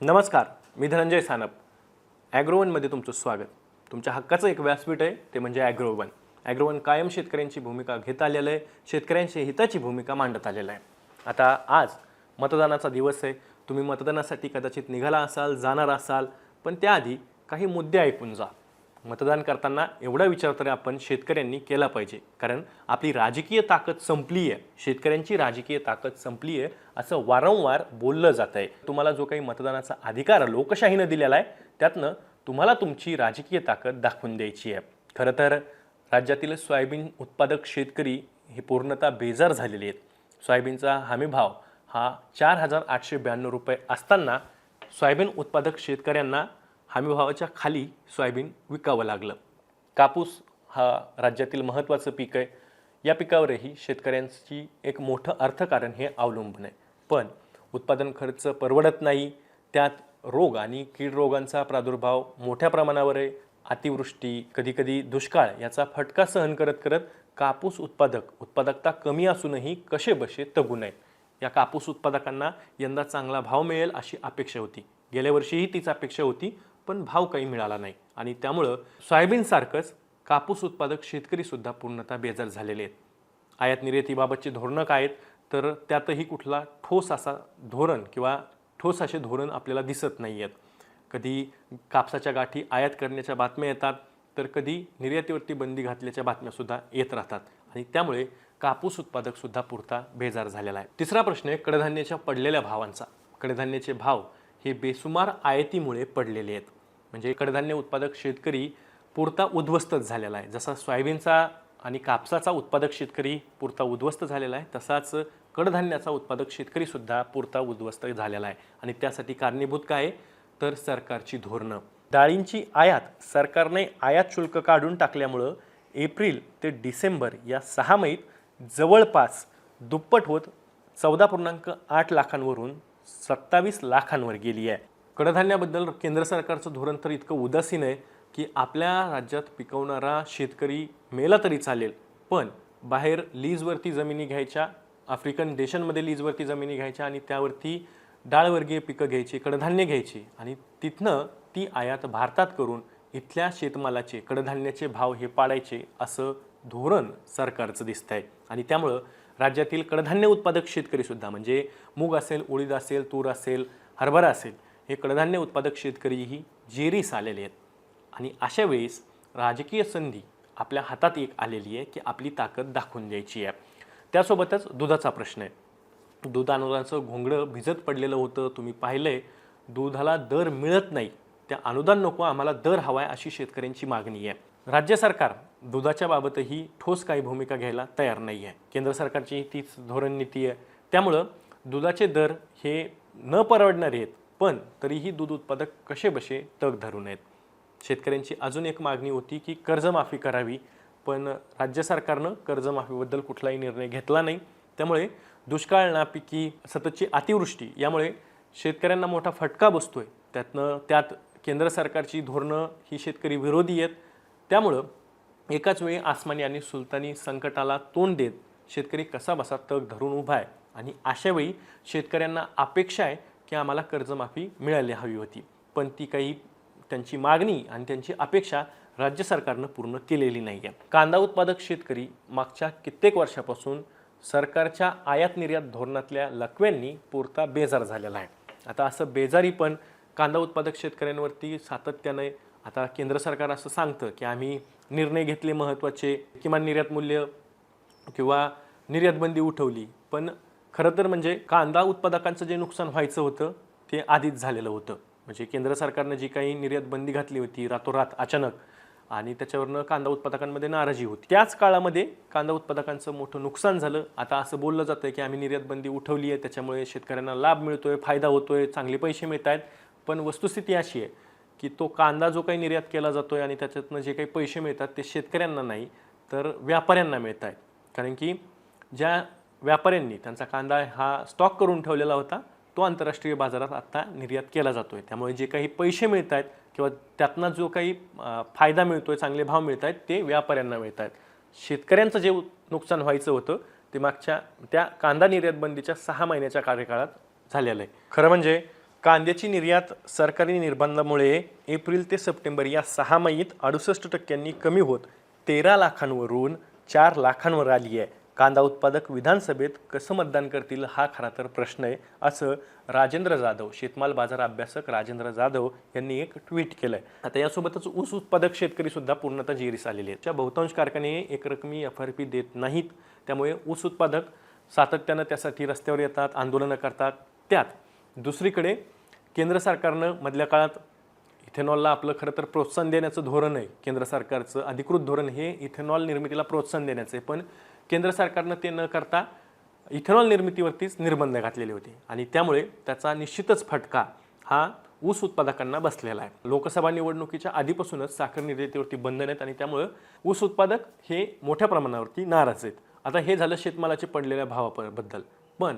नमस्कार मी धनंजय सानप. ॲग्रोवनमध्ये तुमचं स्वागत. तुमच्या हक्काचं एक व्यासपीठ आहे ते म्हणजे ॲग्रोवन ॲग्रोवन कायम शेतकऱ्यांची भूमिका घेत आलेलं आहे शेतकऱ्यांच्या हिताची भूमिका मांडत आलेलं आहे. आता आज मतदानाचा दिवस आहे तुम्ही मतदानासाठी कदाचित निघाला असाल जाणार असाल पण त्याआधी काही मुद्दे ऐकून जा. मतदान करताना एवढा विचार तरी आपण शेतकऱ्यांनी केला पाहिजे. कारण आपली राजकीय ताकद संपली आहे शेतकऱ्यांची राजकीय ताकद संपली आहे असं वारंवार बोललं जात आहे तुम्हाला जो काही मतदानाचा अधिकार लोकशाहीनं दिलेला आहे त्यातनं तुम्हाला तुमची राजकीय ताकद दाखवून द्यायची आहे. खरं तर राज्यातील सोयाबीन उत्पादक शेतकरी हे पूर्णतः बेजार झालेले आहेत. सोयाबीनचा हमीभाव हा चार हजार आठशे ब्याण्णव रुपये असताना सोयाबीन उत्पादक शेतकऱ्यांना हमीभावाच्या खाली सोयाबीन विकावं लागलं. कापूस हा राज्यातील महत्त्वाचं पीक आहे. या पिकावरही शेतकऱ्यांची एक मोठं अर्थकारण हे अवलंबून आहे. पण उत्पादन खर्च परवडत नाही. त्यात रोग आणि कीड रोगांचा प्रादुर्भाव मोठ्या प्रमाणावर आहे. अतिवृष्टी कधीकधी दुष्काळ याचा फटका सहन करत करत कापूस उत्पादक उत्पादकता कमी असूनही कसे बसे तगू नये या कापूस उत्पादकांना यंदा चांगला भाव मिळेल अशी अपेक्षा होती. गेल्या वर्षीही तीच अपेक्षा होती. पण भाव काही मिळाला नाही. आणि त्यामुळं सोयाबीनसारखंच कापूस उत्पादक शेतकरीसुद्धा पूर्णतः बेजार झालेले आहेत. आयात निर्यातीबाबतची धोरणं काय आहेत तर त्यातही कुठला ठोस असा धोरण किंवा ठोस असे धोरण आपल्याला दिसत नाही आहेत. कधी कापसाच्या गाठी आयात करण्याच्या बातम्या येतात तर कधी निर्यातीवरती बंदी घातल्याच्या बातम्यासुद्धा येत राहतात. आणि त्यामुळे कापूस उत्पादकसुद्धा पुरता बेजार झालेला आहे. तिसरा प्रश्न आहे कडधान्याच्या पडलेल्या भावांचा. कडधान्याचे भाव हे बेसुमार आयातीमुळे पडलेले आहेत. म्हणजे कडधान्य उत्पादक शेतकरी पुरता उद्ध्वस्तच झालेला आहे. जसा सोयाबीनचा आणि कापसाचा उत्पादक शेतकरी पुरता उद्ध्वस्त झालेला आहे तसाच कडधान्याचा उत्पादक शेतकरीसुद्धा पुरता उद्ध्वस्त झालेला आहे. आणि त्यासाठी कारणीभूत काय तर सरकारची धोरणं. डाळींची आयात सरकारने आयात शुल्क काढून टाकल्यामुळं एप्रिल ते डिसेंबर या सहा महिन्यात जवळपास दुप्पट होत चौदा पूर्णांक आठ लाखांवरून सत्तावीस लाखांवर गेली आहे. कडधान्याबद्दल केंद्र सरकारचं धोरण तर इतकं उदासीन आहे की आपल्या राज्यात पिकवणारा शेतकरी मेला तरी चालेल पण बाहेर लीजवरती जमिनी घ्यायच्या आफ्रिकन देशांमध्ये लीजवरती जमिनी घ्यायच्या आणि त्यावरती डाळवर्गीय पिकं घ्यायची कडधान्य घ्यायची आणि तिथनं ती आयात भारतात करून इथल्या शेतमालाचे कडधान्याचे भाव हे पाडायचे असं धोरण सरकारचं दिसतं आहे आणि त्यामुळं राज्यातील कडधान्य उत्पादक शेतकरीसुद्धा म्हणजे मूग असेल उडीद असेल तूर असेल हरभरा असेल हे कडधान्य उत्पादक शेतकरीही जेरीस आलेले आहेत. आणि अशा वेळेस राजकीय संधी आपल्या हातात एक आलेली आहे की आपली ताकद दाखवून द्यायची आहे. त्यासोबतच दुधाचा प्रश्न आहे. दूध घोंगडं भिजत पडलेलं होतं तुम्ही पाहिलं आहे दुधाला दर मिळत नाही. त्या अनुदान नको आम्हाला दर हवा आहे अशी शेतकऱ्यांची मागणी आहे. राज्य सरकार दुधाच्या बाबतही ठोस काही भूमिका घ्यायला तयार नाही आहे. केंद्र सरकारची तीच धोरण नीती आहे. त्यामुळं दुधाचे दर हे न परवडणारे आहेत. पण तरीही दूध उत्पादक कसे बसे तग धरून आहेत शेतकऱ्यांची अजून एक मागणी होती की कर्जमाफी करावी पण राज्य सरकारनं कर्जमाफीबद्दल कुठलाही निर्णय घेतला नाही. त्यामुळे दुष्काळ नापिकी सततची अतिवृष्टी यामुळे शेतकऱ्यांना मोठा फटका बसतो आहे त्यातनं त्यात केंद्र सरकारची धोरणं ही शेतकरी विरोधी आहेत. त्यामुळं एकाच वेळी आसमानी आणि सुलतानी संकटाला तोंड देत शेतकरी कसा बसा तग धरून उभा आहे. आणि अशावेळी शेतकऱ्यांना अपेक्षा आहे की आम्हाला कर्जमाफी मिळायला हवी होती. पण ती काही त्यांची मागणी आणि त्यांची अपेक्षा राज्य सरकारनं पूर्ण केलेली नाही आहे कांदा उत्पादक शेतकरी मागच्या कित्येक वर्षापासून सरकारच्या आयात निर्यात धोरणातल्या लकव्यांनी पुरता बेजार झालेला आहे. आता असं बेजारी पण कांदा उत्पादक शेतकऱ्यांवरती सातत्याने आता केंद्र सरकार असं सांगतं की आम्ही निर्णय घेतले महत्त्वाचे किमान निर्यात मूल्य किंवा निर्यातबंदी उठवली पण खरं तर म्हणजे कांदा उत्पादकांचं जे नुकसान व्हायचं होतं ते आधीच झालेलं होतं. म्हणजे केंद्र सरकारनं जी काही निर्यात बंदी घातली होती रातोरात अचानक आणि त्याच्यावरनं कांदा उत्पादकांमध्ये नाराजी होती. त्याच काळामध्ये कांदा उत्पादकांचं मोठं नुकसान झालं. आता असं बोललं जातं की आम्ही निर्यात बंदी उठवली आहे त्याच्यामुळे शेतकऱ्यांना लाभ मिळतोय फायदा होतोय चांगले पैसे मिळत आहेत. पण वस्तुस्थिती अशी आहे की तो कांदा जो काही निर्यात केला जातोय आणि त्याच्यातनं जे काही पैसे मिळतात ते शेतकऱ्यांना नाही तर व्यापाऱ्यांना मिळत आहेत. कारण की ज्या व्यापाऱ्यांनी त्यांचा कांदा हा स्टॉक करून ठेवलेला होता. तो आंतरराष्ट्रीय बाजारात आत्ता निर्यात केला जातो आहे त्यामुळे जे काही पैसे मिळत आहेत किंवा त्यातनं जो काही फायदा मिळतो आहे चांगले भाव मिळत आहेत ते व्यापाऱ्यांना मिळत आहेत शेतकऱ्यांचं जे नुकसान व्हायचं होतं ते मागच्या त्या कांदा निर्यात बंदीच्या सहा महिन्याच्या कार्यकाळात झालेलं आहे. खरं म्हणजे कांद्याची निर्यात सरकारी निर्बंधामुळे एप्रिल ते सप्टेंबर या सहा महिन्यात अडुसष्ट टक्क्यांनी कमी होत. तेरा लाखांवरून चार लाखांवर आली आहे. कांदा उत्पादक विधानसभेत कसं मतदान करतील हा खरा तर प्रश्न आहे असं राजेंद्र जाधव शेतमाल बाजार अभ्यासक राजेंद्र जाधव यांनी एक ट्विट केलंय. आता यासोबतच ऊस उत्पादक शेतकरी सुद्धा पूर्णतः जेरीस आलेले आहेत. त्या बहुतांश कारखाने एकरकमी एफ आर पी देत नाहीत त्यामुळे ऊस उत्पादक सातत्यानं त्यासाठी रस्त्यावर येतात आंदोलनं करतात. त्यात दुसरीकडे केंद्र सरकारनं मधल्या काळात इथेनॉलला आपलं खरं तर प्रोत्साहन देण्याचं धोरण आहे. केंद्र सरकारचं अधिकृत धोरण हे इथेनॉल निर्मितीला प्रोत्साहन देण्याचं आहे. पण केंद्र सरकारनं ते न करता इथेनॉल निर्मितीवरतीच निर्बंध घातलेले होते. आणि त्यामुळे त्याचा निश्चितच फटका हा ऊस उत्पादकांना बसलेला आहे. लोकसभा निवडणुकीच्या आधीपासूनच साखर निर्यातीवरती बंधन आहेत आणि त्यामुळं ऊस उत्पादक हे मोठ्या प्रमाणावरती नाराज आहेत. आता हे झालं शेतमालाचे पडलेल्या भावाबद्दल पण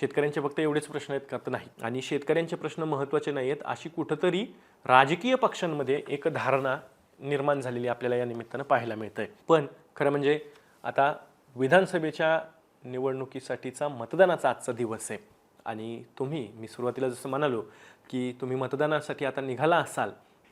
शेतकऱ्यांचे फक्त एवढेच प्रश्न आहेत का? तर नाही. आणि शेतकऱ्यांचे प्रश्न महत्त्वाचे नाही आहेत अशी कुठंतरी राजकीय पक्षांमध्ये एक धारणा निर्माण झालेली आपल्याला या निमित्तानं पाहायला मिळतं आहे पण खरं म्हणजे आता विधानसभेच्या निवडणुकीसाठीचा मतदानाचा आजचा दिवस आहे. आणि तुम्ही मी सुरुवातीला जसं म्हणालो की तुम्ही मतदानासाठी आता निघाला असाल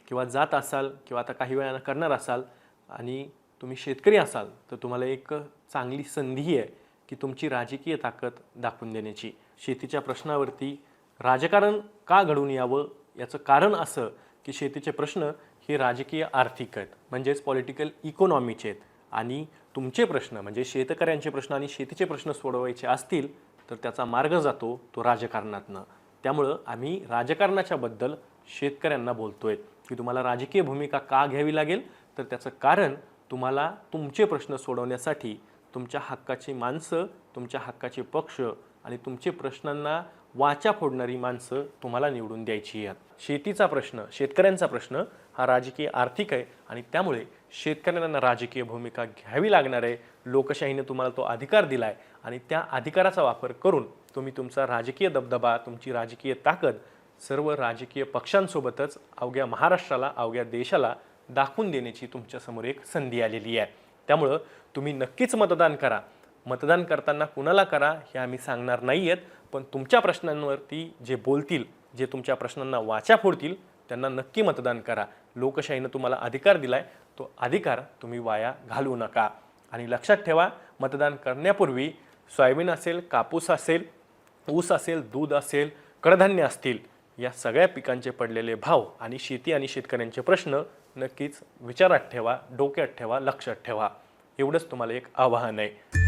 किंवा जात असाल किंवा आता काही वेळानं करणार असाल आणि तुम्ही शेतकरी असाल तर तुम्हाला एक चांगली संधी आहे. की तुमची राजकीय ताकद दाखवून देण्याची. शेतीच्या प्रश्नावरती राजकारण का घडून यावं? याचं कारण असं की शेतीचे प्रश्न हे राजकीय आर्थिक आहेत. म्हणजेच पॉलिटिकल इकॉनॉमीचे आहेत. आणि तुमचे प्रश्न म्हणजे शेतकऱ्यांचे प्रश्न आणि शेतीचे प्रश्न सोडवायचे असतील तर त्याचा मार्ग जातो तो राजकारणातनं. त्यामुळं आम्ही राजकारणाच्याबद्दल शेतकऱ्यांना शेतकऱ्यांना बोलतोय की तुम्हाला राजकीय भूमिका का घ्यावी लागेल? तर त्याचं कारण तुम्हाला तुमचे प्रश्न सोडवण्यासाठी तुमच्या हक्काची माणसं तुमच्या हक्काचे पक्ष आणि तुमचे प्रश्नांना वाचा फोडणारी माणसं तुम्हाला निवडून द्यायची आहेत. शेतीचा प्रश्न शेतकऱ्यांचा प्रश्न हा राजकीय आर्थिक आहे आणि त्यामुळे शेतकऱ्यांना राजकीय भूमिका घ्यावी लागणार आहे. लोकशाहीने तुम्हाला तो अधिकार दिला आहे आणि त्या अधिकाराचा वापर करून तुम्ही तुमचा राजकीय दबदबा तुमची राजकीय ताकद सर्व राजकीय पक्षांसोबतच अवघ्या महाराष्ट्राला अवघ्या देशाला दाखवून देण्याची तुमच्यासमोर एक संधी आलेली आहे. त्यामुळं तुम्ही नक्कीच मतदान करा. मतदान करताना कुणाला करा हे आम्ही सांगणार नाही आहेत पण तुमच्या प्रश्नांवरती जे बोलतील जे तुमच्या प्रश्नांना वाचा फोडतील त्यांना नक्की मतदान करा. लोकशाहीनं तुम्हाला अधिकार दिला आहे तो अधिकार तुम्ही वाया घालवू नका. आणि लक्षात ठेवा मतदान करण्यापूर्वी सोयाबीन असेल कापूस असेल ऊस असेल दूध असेल कडधान्य असतील. या सगळ्या पिकांचे पडलेले भाव आणि शेती आणि शेतकऱ्यांचे प्रश्न नक्कीच विचारात ठेवा डोक्यात ठेवा लक्षात ठेवा. एवढंच तुम्हाला एक आवाहन आहे.